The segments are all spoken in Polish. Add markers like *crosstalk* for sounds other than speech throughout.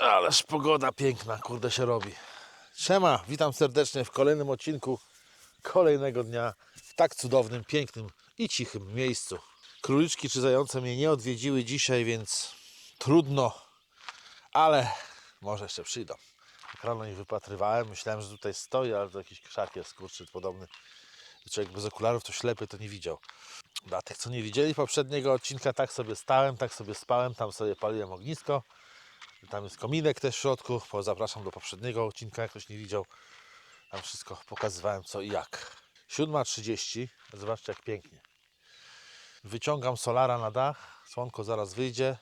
Ależ pogoda piękna, kurde się robi. Siema, witam serdecznie w kolejnym odcinku kolejnego dnia w tak cudownym, pięknym i cichym miejscu. Króliczki czy zające mnie nie odwiedziły dzisiaj, więc trudno, ale może jeszcze przyjdą. Jak rano ich wypatrywałem, myślałem, że tutaj stoi, ale to jakiś krzak jest, kurczy podobny. Człowiek bez okularów to ślepy to nie widział. Dla tych, co nie widzieli poprzedniego odcinka, tak sobie stałem, tak sobie spałem, tam sobie paliłem ognisko. Tam jest kominek też w środku. bo Zapraszam do poprzedniego odcinka, jak ktoś nie widział. Tam wszystko pokazywałem co i jak. 7.30. Zobaczcie jak pięknie. Wyciągam solara na dach. Słonko zaraz wyjdzie.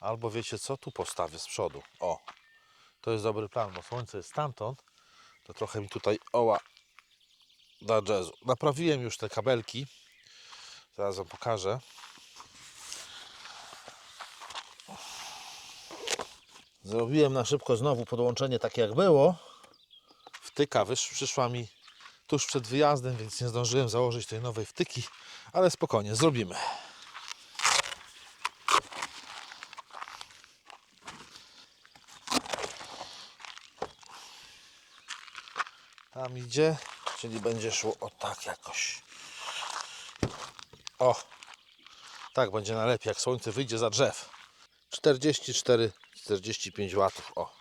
Albo wiecie co? Tu postawię z przodu. O. To jest dobry plan, bo słońce jest stamtąd. To trochę mi tutaj oła da jazzu. Naprawiłem już te kabelki. Zaraz wam pokażę. Zrobiłem na szybko znowu podłączenie takie jak było. Wtyka wysz, przyszła mi tuż przed wyjazdem, więc nie zdążyłem założyć tej nowej wtyki, ale spokojnie, zrobimy. Tam idzie, czyli będzie szło o tak jakoś. O, tak będzie najlepiej, jak słońce wyjdzie za drzew. 44, 45 watów. O,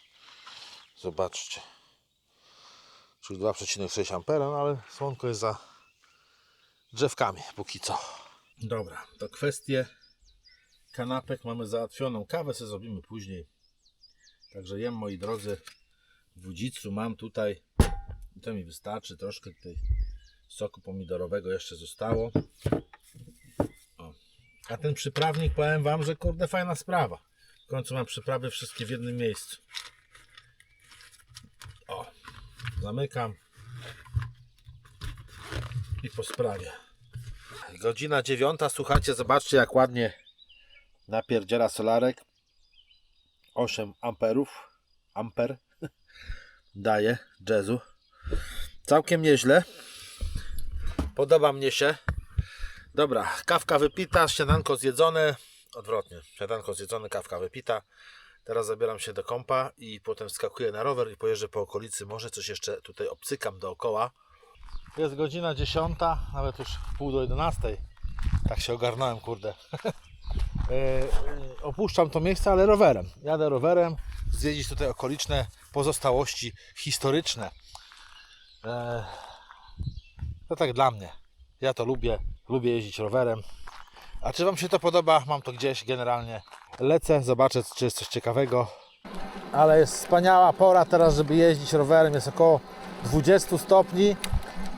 zobaczcie. Czyli 2,6 ampera, no ale słonko jest za drzewkami póki co. Dobra, to kwestie kanapek mamy załatwioną. Kawę sobie zrobimy później. Także jem, moi drodzy, w Wudzicu mam tutaj, to mi wystarczy, troszkę tutaj soku pomidorowego jeszcze zostało. O. A ten przyprawnik, powiem Wam, że kurde fajna sprawa. W końcu mam przyprawy wszystkie w jednym miejscu. O, zamykam i po sprawie. Godzina dziewiąta, słuchajcie, zobaczcie jak ładnie napierdziela solarek. 8 amperów, amper *laughs* daje jazzu. Całkiem nieźle. Podoba mnie się. Dobra, kawka wypita, śniadanko zjedzone. Odwrotnie, śniadanko zjedzone, kawka wypita. Teraz zabieram się do kompa i potem skakuję na rower i pojeżdżę po okolicy. Może coś jeszcze tutaj obcykam dookoła. Jest godzina 10, nawet już pół do 11. Tak się ogarnąłem, kurde. *laughs* E, e, Opuszczam to miejsce, ale rowerem. Jadę rowerem, zwiedzić tutaj okoliczne pozostałości historyczne. E, To tak dla mnie. Ja to lubię, lubię jeździć rowerem. A czy Wam się to podoba? Mam to gdzieś generalnie. Lecę, zobaczę, czy jest coś ciekawego. Ale jest wspaniała pora teraz, żeby jeździć rowerem. Jest około 20 stopni.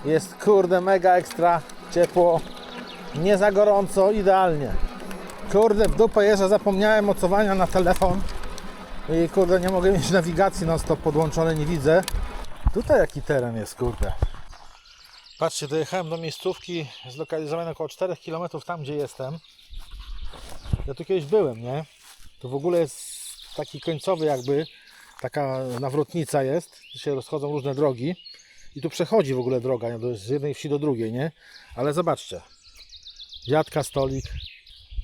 Jest kurde mega ekstra ciepło. Nie za gorąco, idealnie. Kurde, w dupę jeżdżę, zapomniałem mocowania na telefon. I kurde, nie mogę mieć nawigacji non stop podłączonej, nie widzę. Tutaj jaki teren jest, kurde. Patrzcie, dojechałem do miejscówki zlokalizowanej około 4 km tam, gdzie jestem. Ja tu kiedyś byłem, nie? To w ogóle jest taki końcowy jakby, taka nawrotnica jest, tu się rozchodzą różne drogi i tu przechodzi w ogóle droga nie? Z jednej wsi do drugiej, nie? Ale zobaczcie, wiatka, stolik,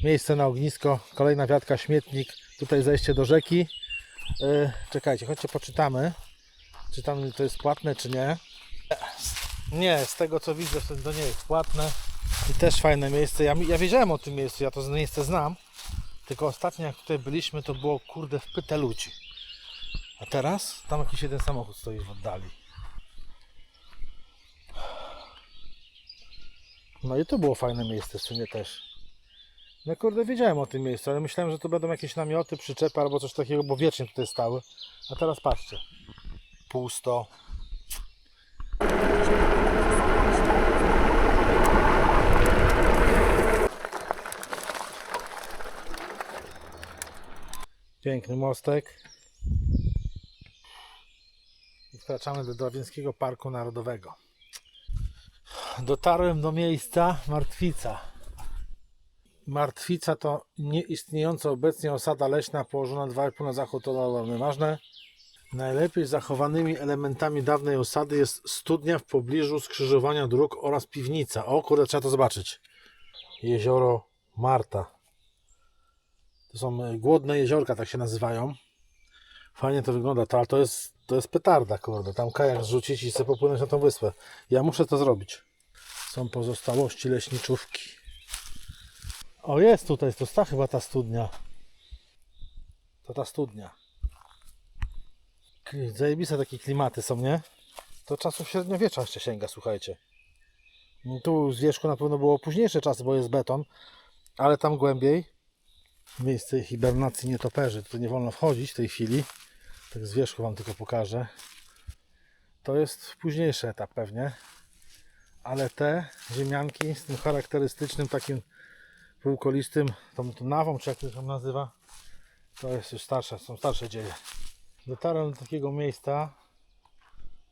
miejsce na ognisko, kolejna wiatka, śmietnik, tutaj zejście do rzeki. Yy, czekajcie, chodźcie poczytamy, czy tam to jest płatne, czy nie. Nie, z tego co widzę, to nie jest płatne. I też fajne miejsce. Ja, ja wiedziałem o tym miejscu, ja to miejsce znam. Tylko ostatnio jak tutaj byliśmy, to było kurde w pyte ludzi. A teraz tam jakiś jeden samochód stoi w oddali. No i to było fajne miejsce w sumie też. No kurde, wiedziałem o tym miejscu, ale myślałem, że to będą jakieś namioty, przyczepy albo coś takiego, bo wiecznie tutaj stały. A teraz patrzcie. Pusto. Piękny mostek. I wkraczamy do Drawieńskiego Parku Narodowego. Dotarłem do miejsca Martwica. Martwica to nieistniejąca obecnie osada leśna położona 2,5 na zachód od Ważne. Najlepiej zachowanymi elementami dawnej osady jest studnia w pobliżu skrzyżowania dróg oraz piwnica. O kurde, trzeba to zobaczyć. Jezioro Marta. To są e, głodne jeziorka, tak się nazywają. Fajnie to wygląda, to, ale to jest, to jest petarda, kurde. Tam kajak zrzucić i sobie popłynąć na tą wyspę. Ja muszę to zrobić. Są pozostałości leśniczówki. O, jest tutaj, to ta chyba ta studnia. To ta studnia. Zajebiste takie klimaty są, nie? To czasów średniowiecza jeszcze sięga, słuchajcie. Tu z wierzchu na pewno było późniejsze czasy, bo jest beton, ale tam głębiej miejsce hibernacji nietoperzy. Tu nie wolno wchodzić w tej chwili. Tak z wierzchu Wam tylko pokażę. To jest późniejszy etap pewnie. Ale te ziemianki z tym charakterystycznym takim półkolistym, tą, tą nawą, czy jak to się nazywa, to jest już starsze, są starsze dzieje. Dotarłem do takiego miejsca,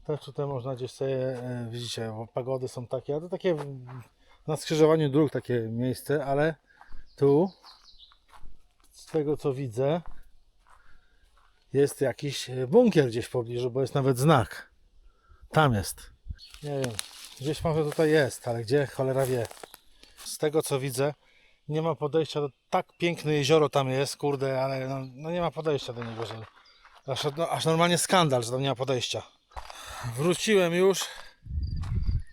też tutaj można gdzieś sobie, e, widzicie, pagody są takie, a to takie na skrzyżowaniu dróg takie miejsce, ale tu tego co widzę jest jakiś e, bunkier gdzieś w pobliżu, bo jest nawet znak. Tam jest. Nie wiem, gdzieś może tutaj jest, ale gdzie cholera wie. Z tego co widzę nie ma podejścia do tak piękne jezioro tam jest, kurde, ale no, no nie ma podejścia do niego, że aż, no, aż normalnie skandal, że tam nie ma podejścia. Wróciłem już.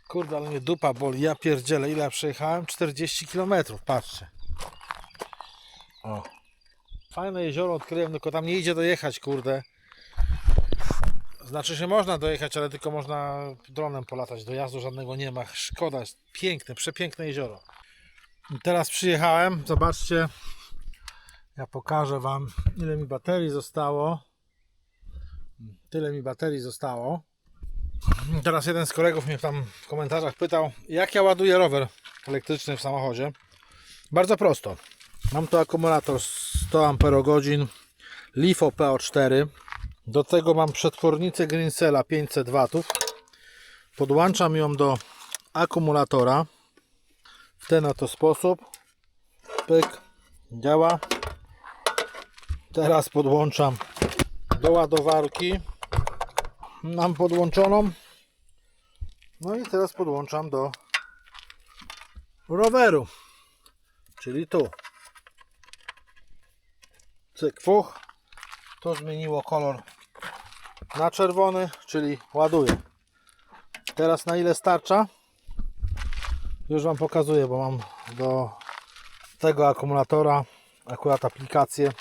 Kurde, ale mnie dupa boli. Ja pierdzielę, ile ja przejechałem? 40 km, patrzcie. O. Fajne jezioro odkryłem, tylko tam nie idzie dojechać, kurde. Znaczy się można dojechać, ale tylko można dronem polatać. Dojazdu żadnego nie ma. Szkoda, piękne, przepiękne jezioro. I teraz przyjechałem, zobaczcie. Ja pokażę Wam, ile mi baterii zostało. Tyle mi baterii zostało. Teraz jeden z kolegów mnie tam w komentarzach pytał, jak ja ładuję rower elektryczny w samochodzie. Bardzo prosto. Mam tu akumulator 100 Ah, LiFo PO4. Do tego mam przetwornicę Greensela 500 W. Podłączam ją do akumulatora w ten oto sposób. Pyk, działa. Teraz podłączam do ładowarki. Mam podłączoną. No i teraz podłączam do roweru. Czyli tu. Cyk, fuch. To zmieniło kolor na czerwony, czyli ładuję. Teraz na ile starcza? Już Wam pokazuję, bo mam do tego akumulatora akurat aplikację.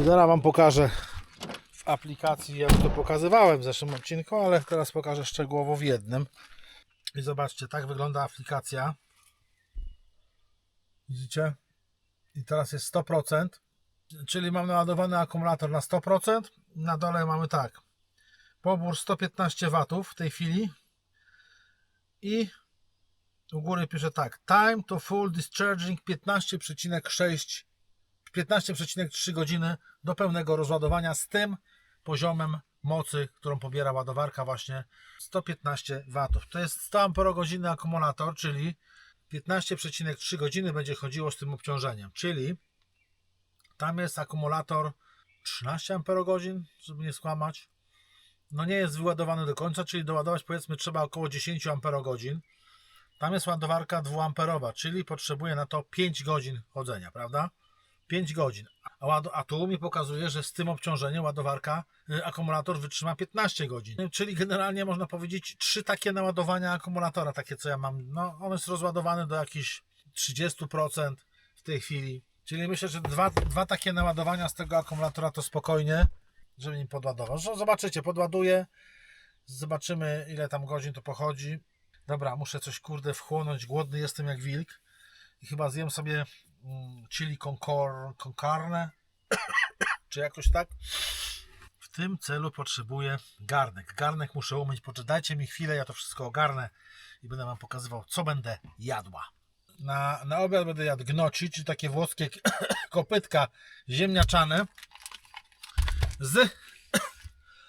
I zaraz Wam pokażę w aplikacji, ja już to pokazywałem w zeszłym odcinku, ale teraz pokażę szczegółowo w jednym. I zobaczcie, tak wygląda aplikacja. Widzicie? I teraz jest 100%, czyli mam naładowany akumulator na 100%. Na dole mamy tak, pobór 115 W w tej chwili i u góry pisze tak, time to full discharging 15,6 15,3 godziny do pełnego rozładowania z tym poziomem mocy, którą pobiera ładowarka właśnie 115 W. To jest 100 Ah akumulator, czyli 15,3 godziny będzie chodziło z tym obciążeniem, czyli tam jest akumulator 13 Ah, żeby nie skłamać. No nie jest wyładowany do końca, czyli doładować powiedzmy trzeba około 10 Ah. Tam jest ładowarka 2 amperowa, czyli potrzebuje na to 5 godzin chodzenia, prawda? 5 godzin. A, a tu mi pokazuje, że z tym obciążeniem ładowarka, y, akumulator wytrzyma 15 godzin. Czyli generalnie można powiedzieć trzy takie naładowania akumulatora, takie co ja mam. No, on jest rozładowany do jakichś 30% w tej chwili. Czyli myślę, że dwa, dwa takie naładowania z tego akumulatora to spokojnie, żeby nim podładował. Zresztą Zobaczycie, podładuję. Zobaczymy, ile tam godzin to pochodzi. Dobra, muszę coś kurde wchłonąć. Głodny jestem jak wilk. I chyba zjem sobie mm, chili con, con carne, *coughs* czy jakoś tak. W tym celu potrzebuję garnek. Garnek muszę umyć. Poczekajcie mi chwilę, ja to wszystko ogarnę i będę Wam pokazywał, co będę jadła. Na, na obiad będę jadł gnoci, czy takie włoskie *coughs* kopytka ziemniaczane z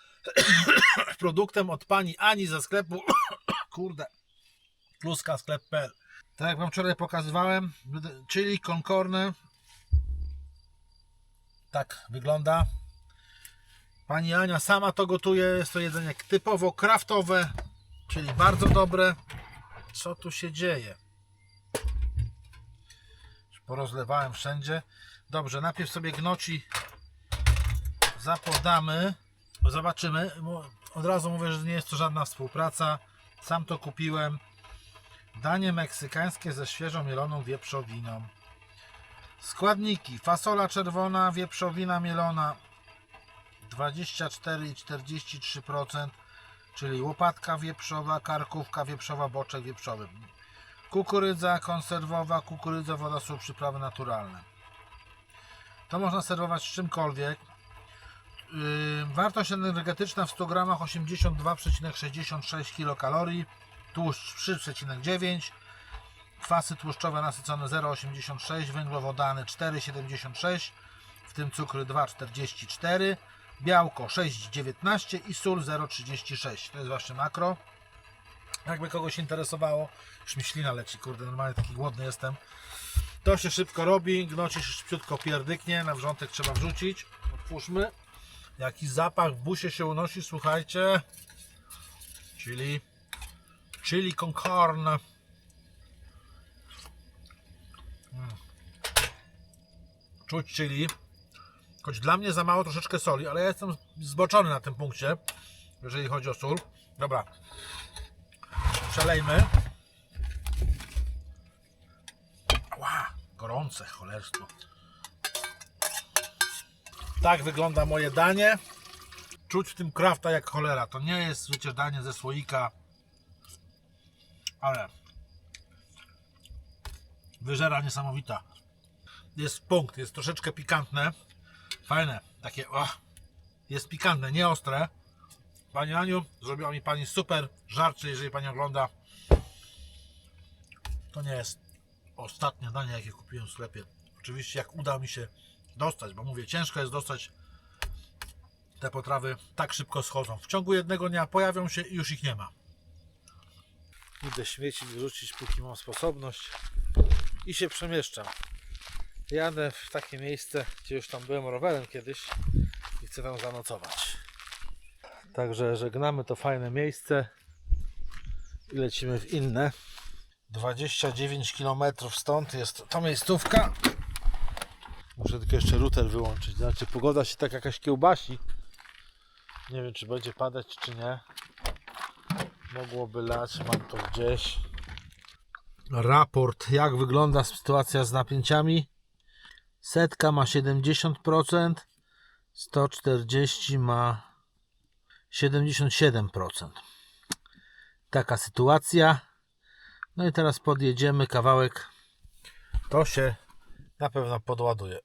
*coughs* produktem od pani Ani ze sklepu *coughs* kurde pluska sklep.pl tak jak Wam wczoraj pokazywałem, czyli Concorne. Tak wygląda. Pani Ania sama to gotuje. Jest to jedzenie typowo kraftowe, czyli bardzo dobre. Co tu się dzieje? Porozlewałem wszędzie. Dobrze, najpierw sobie gnoci zapodamy. Zobaczymy. Od razu mówię, że nie jest to żadna współpraca. Sam to kupiłem. Danie meksykańskie ze świeżo mieloną wieprzowiną. Składniki: fasola czerwona, wieprzowina mielona 24,43%, czyli łopatka wieprzowa, karkówka wieprzowa, boczek wieprzowy. Kukurydza konserwowa, kukurydza, woda, sól, przyprawy naturalne. To można serwować z czymkolwiek. Wartość energetyczna w 100 gramach 82,66 kilokalorii, tłuszcz 3,9, kwasy tłuszczowe nasycone 0,86, węglowodany 4,76, w tym cukry 2,44, białko 6,19 i sól 0,36. To jest właśnie makro. Jakby kogoś interesowało, już mi ślina leci, kurde, normalnie taki głodny jestem. To się szybko robi, gnoci się szybciutko pierdyknie, na wrzątek trzeba wrzucić. Otwórzmy. Jaki zapach w busie się unosi, słuchajcie. Chili, chili con. Mm. Czuć chili. Choć dla mnie za mało troszeczkę soli, ale ja jestem zboczony na tym punkcie, jeżeli chodzi o sól. Dobra. Przelejmy. Ła, gorące cholerstwo. Tak wygląda moje danie. Czuć w tym krafta jak cholera. To nie jest przecież danie ze słoika, ale wyżera niesamowita. Jest punkt, jest troszeczkę pikantne. Fajne, takie o, jest pikantne, nie ostre. Pani Aniu, zrobiła mi Pani super żarcie, jeżeli Pani ogląda. To nie jest ostatnie danie, jakie kupiłem w sklepie. Oczywiście jak uda mi się dostać, bo mówię, ciężko jest dostać te potrawy, tak szybko schodzą. W ciągu jednego dnia pojawią się i już ich nie ma. Idę śmieci wyrzucić, póki mam sposobność i się przemieszczam. Jadę w takie miejsce, gdzie już tam byłem rowerem kiedyś i chcę tam zanocować. Także żegnamy to fajne miejsce i lecimy w inne. 29 km stąd jest to miejscówka. Muszę tylko jeszcze router wyłączyć. Znaczy pogoda się tak jakaś kiełbasi. Nie wiem czy będzie padać czy nie. Mogłoby lać, mam to gdzieś. Raport, jak wygląda sytuacja z napięciami. Setka ma 70%, 140 ma 77%. Taka sytuacja. No i teraz podjedziemy kawałek. To się na pewno podładuje.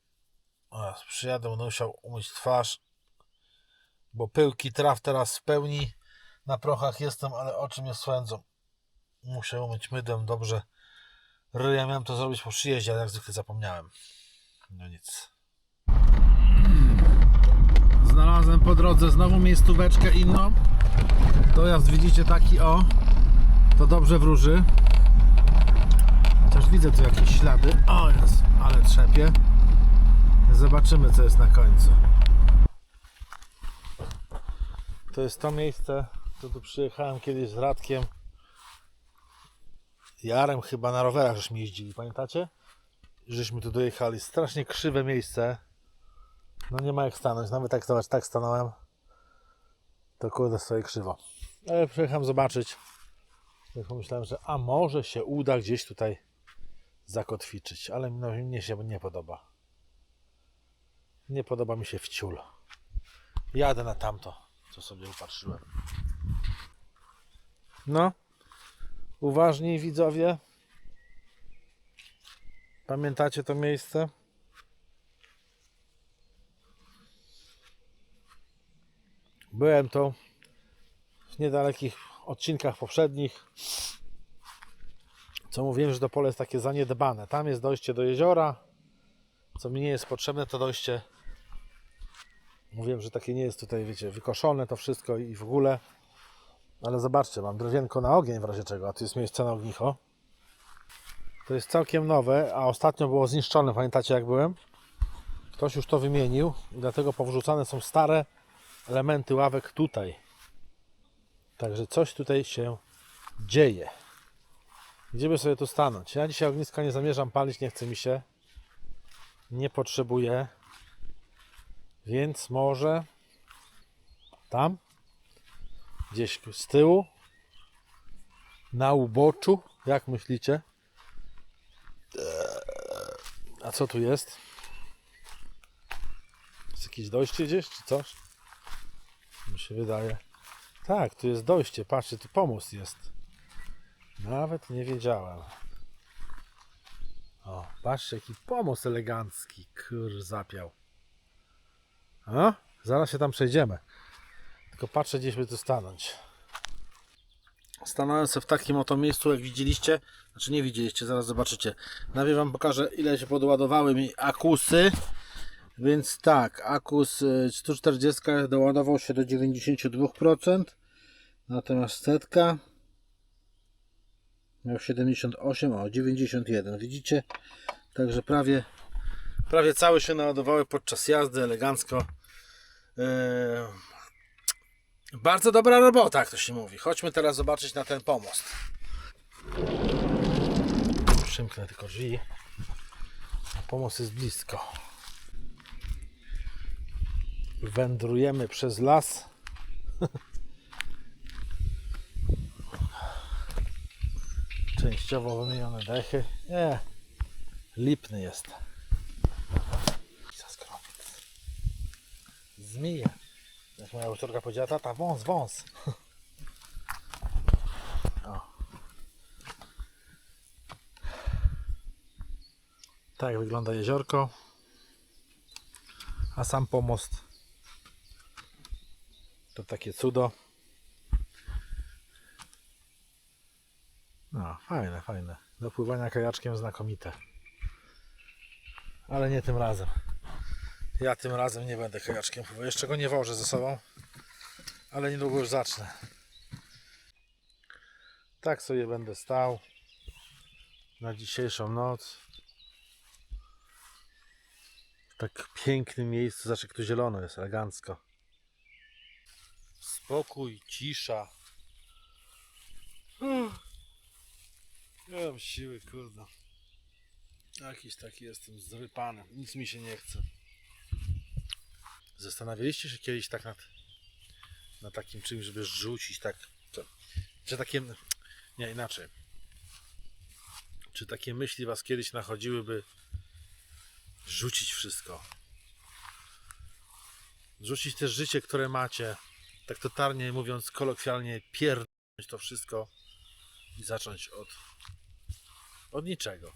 Oraz przyjadę, musiał umyć twarz, bo pyłki traw teraz w pełni. Na prochach jestem, ale oczy mnie swędzą. Muszę umyć mydłem dobrze. Ryja miałem to zrobić po przyjeździe, ale jak zwykle zapomniałem. No nic. Po drodze znowu miejscóweczkę inną. Dojazd widzicie taki o. To dobrze wróży. Chociaż widzę tu jakieś ślady. O jest, ale trzepie. Zobaczymy co jest na końcu. To jest to miejsce, to tu przyjechałem kiedyś z Radkiem. Jarem chyba na rowerach żeśmy jeździli, pamiętacie? Żeśmy tu dojechali. Strasznie krzywe miejsce. No nie ma jak stanąć. Nawet jak zobacz, tak stanąłem. To kurde stoi krzywo. Ale przyjechałem zobaczyć. Ja pomyślałem, że a może się uda gdzieś tutaj zakotwiczyć. Ale no, mnie się nie podoba. Nie podoba mi się wciul. Jadę na tamto, co sobie upatrzyłem. No. Uważni widzowie. Pamiętacie to miejsce? Byłem to w niedalekich odcinkach poprzednich. Co mówiłem, że to pole jest takie zaniedbane. Tam jest dojście do jeziora. Co mi nie jest potrzebne, to dojście. Mówiłem, że takie nie jest tutaj, wiecie, wykoszone to wszystko i w ogóle. Ale zobaczcie, mam drewienko na ogień w razie czego, a tu jest miejsce na ognicho. To jest całkiem nowe, a ostatnio było zniszczone. Pamiętacie jak byłem? Ktoś już to wymienił i dlatego powrzucane są stare elementy ławek tutaj. Także coś tutaj się dzieje. Gdzie by sobie tu stanąć? Ja dzisiaj ogniska nie zamierzam palić, nie chce mi się. Nie potrzebuję. Więc może tam, gdzieś z tyłu, na uboczu, jak myślicie? A co tu jest? Jest jakieś dojście gdzieś, czy coś? Mi się wydaje. Tak, tu jest dojście. Patrzcie, tu pomost jest. Nawet nie wiedziałem. O, patrzcie, jaki pomost elegancki. Kur, zapiał. A? Zaraz się tam przejdziemy. Tylko patrzę, gdzieś by tu stanąć. Stanąłem sobie w takim oto miejscu, jak widzieliście. Znaczy nie widzieliście, zaraz zobaczycie. Najpierw wam pokażę, ile się podładowały mi akusy. Więc tak, akus y, 140 doładował się do 92%. Natomiast setka miał 78, o 91. Widzicie? Także prawie, prawie całe się naładowały podczas jazdy, elegancko. Eee, bardzo dobra robota, jak to się mówi. Chodźmy teraz zobaczyć na ten pomost. Przymknę tylko drzwi. Pomost jest blisko. Wędrujemy przez las. Częściowo wymienione dechy. Nie, lipny jest. Zmije. Jak moja autorka powiedziała, tata, wąs, wąs. O. Tak wygląda jeziorko. A sam pomost to takie cudo. No, fajne, fajne. Do pływania kajaczkiem znakomite. Ale nie tym razem. Ja tym razem nie będę kajaczkiem pływał. Jeszcze go nie wożę ze sobą, ale niedługo już zacznę. Tak sobie będę stał na dzisiejszą noc. W tak pięknym miejscu. Jak tu zielono jest, elegancko. Spokój, cisza. Uff. Nie mam siły, kurde. Jakiś taki jestem zrypany. Nic mi się nie chce. Zastanawialiście się kiedyś tak nad, nad takim czymś, żeby rzucić tak. To, czy takie. Nie inaczej. Czy takie myśli was kiedyś nachodziłyby rzucić wszystko? Rzucić też życie, które macie. Tak totalnie mówiąc, kolokwialnie, pierdolnąć to wszystko i zacząć od od niczego.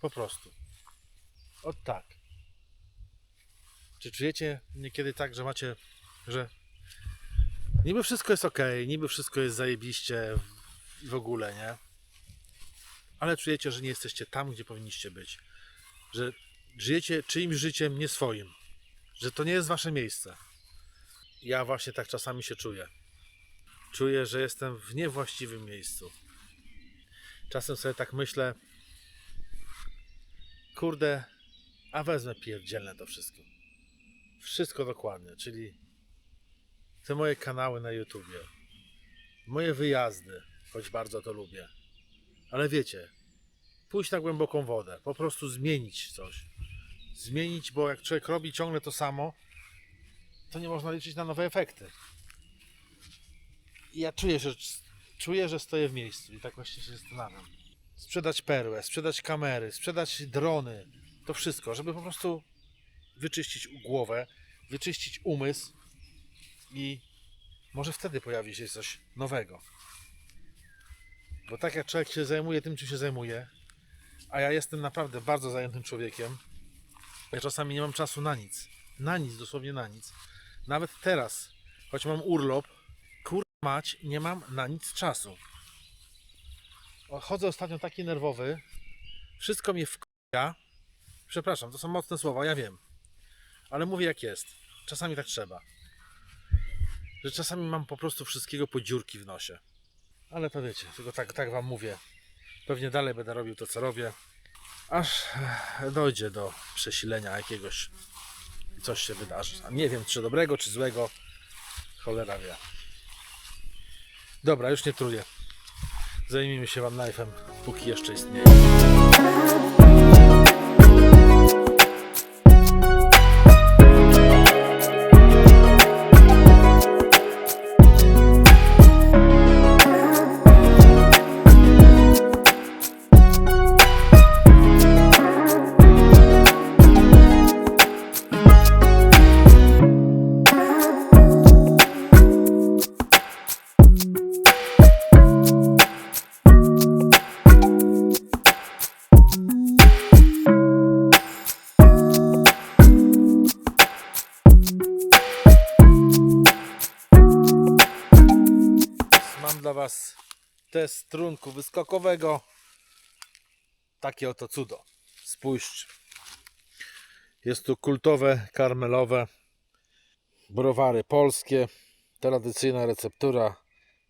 Po prostu. Od tak. Czy czujecie niekiedy tak, że macie, że niby wszystko jest ok, niby wszystko jest zajebiście w ogóle, nie? Ale czujecie, że nie jesteście tam, gdzie powinniście być. Że żyjecie czyimś życiem nie swoim. Że to nie jest wasze miejsce. Ja właśnie tak czasami się czuję. Czuję, że jestem w niewłaściwym miejscu czasem sobie tak myślę, kurde, a wezmę pierdzielne to wszystko. Wszystko dokładnie, czyli te moje kanały na YouTubie, moje wyjazdy, choć bardzo to lubię. Ale wiecie, pójść na głęboką wodę, po prostu zmienić coś. Zmienić, bo jak człowiek robi ciągle to samo, to nie można liczyć na nowe efekty. I ja czuję, że czuję, że stoję w miejscu i tak właśnie się zastanawiam. Sprzedać perłę, sprzedać kamery, sprzedać drony, to wszystko, żeby po prostu wyczyścić głowę, wyczyścić umysł i może wtedy pojawi się coś nowego. Bo tak jak człowiek się zajmuje tym, czym się zajmuje, a ja jestem naprawdę bardzo zajętym człowiekiem, ja czasami nie mam czasu na nic. Na nic, dosłownie na nic. Nawet teraz, choć mam urlop, mać, nie mam na nic czasu. Chodzę ostatnio taki nerwowy. Wszystko mnie wkurza. Przepraszam, to są mocne słowa, ja wiem. Ale mówię jak jest. Czasami tak trzeba. Że czasami mam po prostu wszystkiego po dziurki w nosie. Ale to wiecie, tylko tak, tak wam mówię. Pewnie dalej będę robił to, co robię. Aż dojdzie do przesilenia jakiegoś. Coś się wydarzy. A nie wiem, czy dobrego, czy złego. Cholera wie. Dobra, już nie truję. Zajmijmy się Wam knife'em, póki jeszcze istnieje. Dla Was test trunku wyskokowego. Takie oto cudo. Spójrzcie. Jest tu kultowe, karmelowe browary polskie. Tradycyjna receptura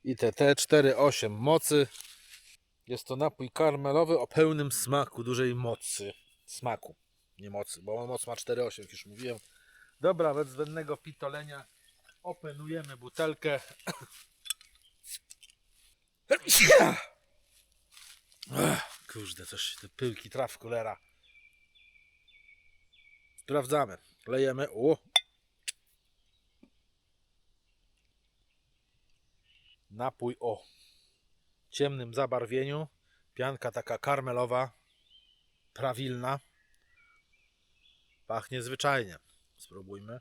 ITT 4,8 mocy. Jest to napój karmelowy o pełnym smaku, dużej mocy. Smaku, nie mocy, bo moc ma 4,8, jak już mówiłem. Dobra, bez zbędnego pitolenia openujemy butelkę. Ach, Kurde, coś te pyłki traw cholera. Sprawdzamy. Lejemy. O! Napój o ciemnym zabarwieniu. Pianka taka karmelowa, prawilna. Pachnie zwyczajnie. Spróbujmy.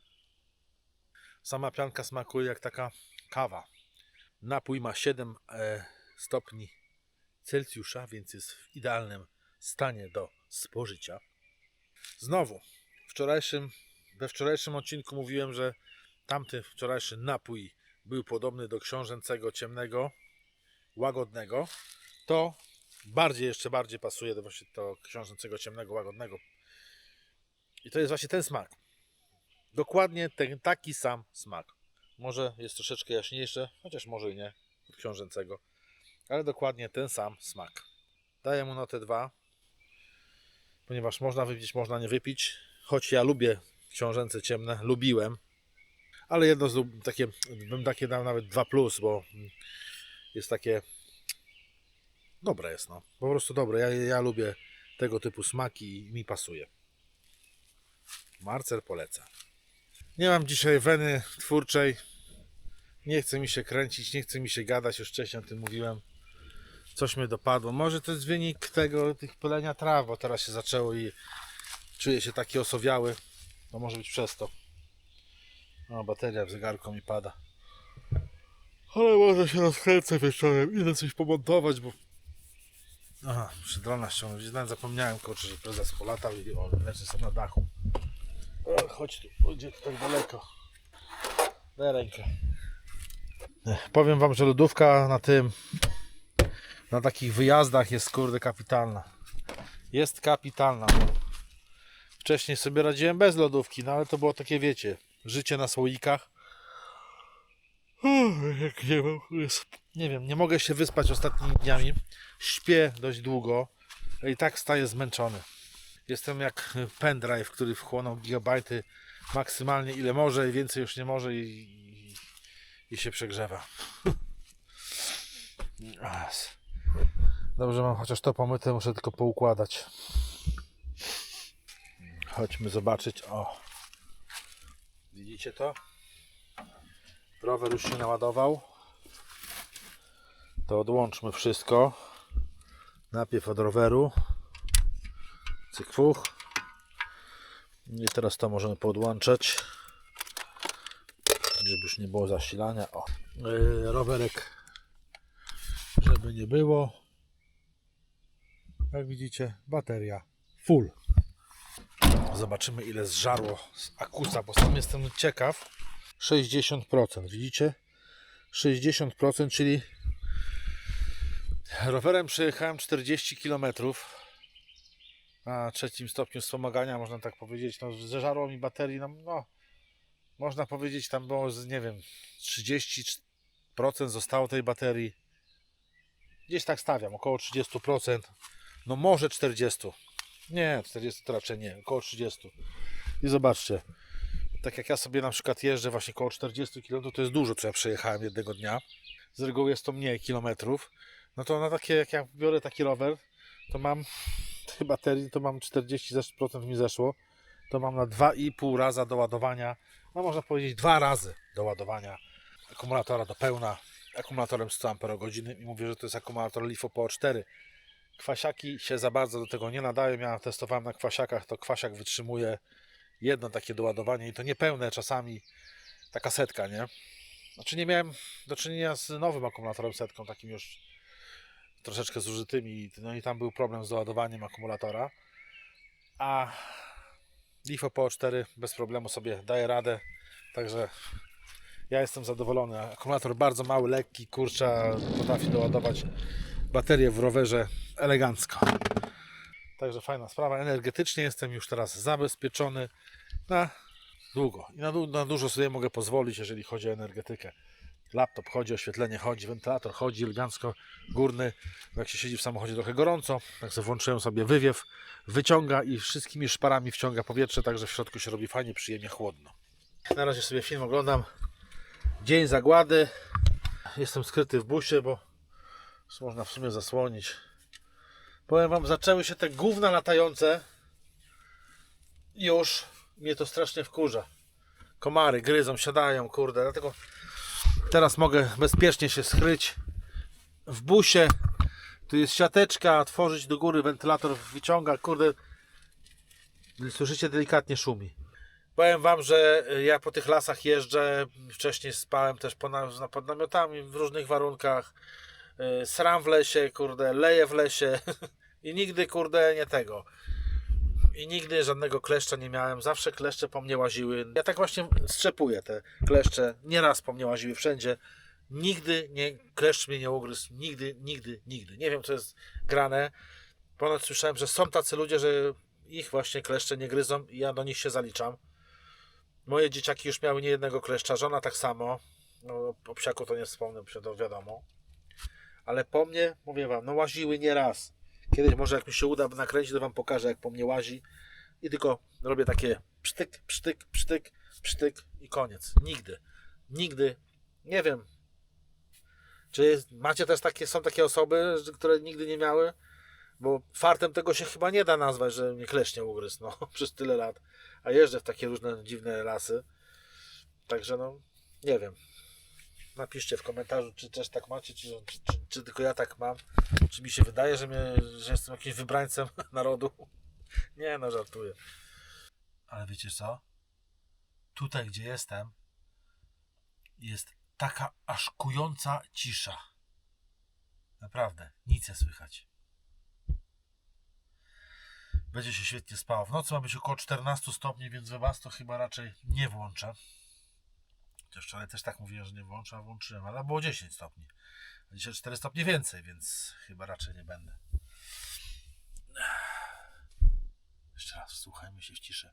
Sama pianka smakuje jak taka kawa. Napój ma 7 e, stopni Celsjusza, więc jest w idealnym stanie do spożycia. Znowu, wczorajszym, we wczorajszym odcinku mówiłem, że tamty wczorajszy napój był podobny do książęcego ciemnego, łagodnego. To bardziej, jeszcze bardziej pasuje do właśnie do książęcego ciemnego, łagodnego. I to jest właśnie ten smak. Dokładnie ten taki sam smak. Może jest troszeczkę jaśniejsze, chociaż może i nie, od książęcego. Ale dokładnie ten sam smak. Daję mu notę 2, ponieważ można wypić, można nie wypić. Choć ja lubię książęce ciemne, lubiłem. Ale jedno z takie, bym takie dał nawet 2, plus, bo jest takie. Dobre jest, no. Po prostu dobre. Ja, ja lubię tego typu smaki i mi pasuje. Marcel poleca. Nie mam dzisiaj weny twórczej. Nie chce mi się kręcić, nie chce mi się gadać, już wcześniej o tym mówiłem. Coś mnie dopadło. Może to jest wynik tego, tych pylenia traw, bo teraz się zaczęło i czuję się taki osowiały. To może być przez to. O, bateria w zegarku mi pada. Ale może się rozkręcę wieczorem. Idę coś pomontować, bo... Aha, muszę drona ściągnąć. Nawet zapomniałem, kurczę, że prezes polatał i o, leży sobie na dachu. O, chodź tu, gdzie tak daleko. Daj rękę. Powiem wam, że lodówka na tym, na takich wyjazdach jest kurde kapitalna. Jest kapitalna. Wcześniej sobie radziłem bez lodówki, no ale to było takie, wiecie, życie na słoikach. Nie, nie wiem, nie mogę się wyspać ostatnimi dniami. Śpię dość długo i tak staję zmęczony. Jestem jak pendrive, który wchłonął gigabajty maksymalnie ile może i więcej już nie może i, i, i się przegrzewa. *laughs* Dobrze, mam chociaż to pomyte, muszę tylko poukładać. Chodźmy zobaczyć. O, widzicie to? Rower już się naładował. To odłączmy wszystko. Najpierw od roweru. Cyk fuch. I teraz to możemy podłączać. Żeby już nie było zasilania. O. Yy, rowerek, nie było. Jak widzicie, bateria full. Zobaczymy ile zżarło z akusa, bo sam jestem ciekaw. 60%, widzicie? 60%, czyli rowerem przejechałem 40 km na trzecim stopniu wspomagania, można tak powiedzieć. No, zeżarło mi baterii, no, no można powiedzieć, tam było, nie wiem, 30% zostało tej baterii. Gdzieś tak stawiam, około 30%. No może 40. Nie, 40 to raczej nie, około 30. I zobaczcie, tak jak ja sobie na przykład jeżdżę właśnie około 40 km, to jest dużo, co ja przejechałem jednego dnia. Z reguły jest to mniej kilometrów. No to na takie, jak ja biorę taki rower, to mam *laughs* tej baterii, to mam 40% mi zeszło. To mam na 2,5 raza do ładowania, no można powiedzieć dwa razy do ładowania akumulatora do pełna akumulatorem 100 Ah i mówię, że to jest akumulator LiFo PO4. Kwasiaki się za bardzo do tego nie nadają. Ja testowałem na kwasiakach, to kwasiak wytrzymuje jedno takie doładowanie i to niepełne czasami taka setka, nie? Znaczy nie miałem do czynienia z nowym akumulatorem setką, takim już troszeczkę zużytymi, no i tam był problem z doładowaniem akumulatora. A LiFo PO4 bez problemu sobie daje radę, także Ja jestem zadowolony. Akumulator bardzo mały, lekki, kurcza, potrafi doładować baterię w rowerze elegancko. Także fajna sprawa. Energetycznie jestem już teraz zabezpieczony na długo. I na, na dużo sobie mogę pozwolić, jeżeli chodzi o energetykę. Laptop chodzi, oświetlenie chodzi, wentylator chodzi elegancko, górny. Jak się siedzi w samochodzie trochę gorąco, tak sobie włączyłem sobie wywiew, wyciąga i wszystkimi szparami wciąga powietrze, także w środku się robi fajnie, przyjemnie chłodno. Na razie sobie film oglądam. Dzień zagłady. Jestem skryty w busie, bo można w sumie zasłonić. Powiem wam, zaczęły się te gówna latające. Już mnie to strasznie wkurza. Komary gryzą, siadają, kurde. Dlatego teraz mogę bezpiecznie się schryć w busie. Tu jest siateczka, tworzyć do góry, wentylator wyciąga, kurde. Słyszycie, delikatnie szumi. Powiem wam, że ja po tych lasach jeżdżę. Wcześniej spałem też pod, pod namiotami w różnych warunkach. Yy, Sram w lesie, kurde, leję w lesie *laughs* i nigdy, kurde, nie tego. I nigdy żadnego kleszcza nie miałem. Zawsze kleszcze po mnie łaziły. Ja tak właśnie strzepuję te kleszcze. Nieraz po mnie łaziły wszędzie. Nigdy nie, kleszcz mnie nie ugryzł. Nigdy, nigdy, nigdy. Nie wiem, co jest grane. Ponad słyszałem, że są tacy ludzie, że ich właśnie kleszcze nie gryzą i ja do nich się zaliczam. Moje dzieciaki już miały niejednego kleszcza, żona tak samo. No, o psiaku to nie wspomnę, bo to wiadomo. Ale po mnie, mówię wam, no łaziły nie raz. Kiedyś może jak mi się uda nakręcić, to wam pokażę, jak po mnie łazi. I tylko robię takie psztyk, psztyk, psztyk, psztyk i koniec. Nigdy. Nigdy. Nie wiem. Czy jest, macie też takie, są takie osoby, które nigdy nie miały? Bo fartem tego się chyba nie da nazwać, że mnie klesznie ugryzł, no, *laughs* przez tyle lat. A jeżdżę w takie różne dziwne lasy. Także no, nie wiem. Napiszcie w komentarzu, czy też tak macie, czy, czy, czy, czy tylko ja tak mam. Czy mi się wydaje, że, mnie, że jestem jakimś wybrańcem *laughs* narodu? Nie, no żartuję. Ale wiecie co? Tutaj, gdzie jestem, jest taka aż kująca cisza. Naprawdę, nic nie słychać. Będzie się świetnie spało. W nocy ma być około 14 stopni, więc we was to chyba raczej nie włączę. Chociaż wczoraj też tak mówiłem, że nie włączę, a włączyłem, ale było 10 stopni. A dzisiaj 4 stopnie więcej, więc chyba raczej nie będę. Jeszcze raz wsłuchajmy się w.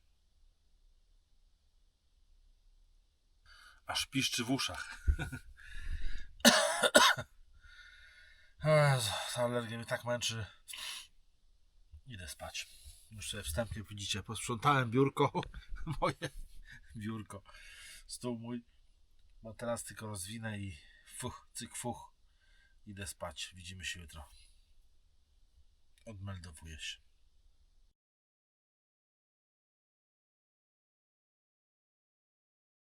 Aż piszczy w uszach. *coughs* Ta alergia mnie tak męczy. Idę spać. Sobie wstępnie widzicie, posprzątałem biurko. *laughs* Moje biurko. Stół mój. Bo teraz tylko rozwinę i fuch, cyk fuch. Idę spać. Widzimy się jutro. Odmeldowuję się.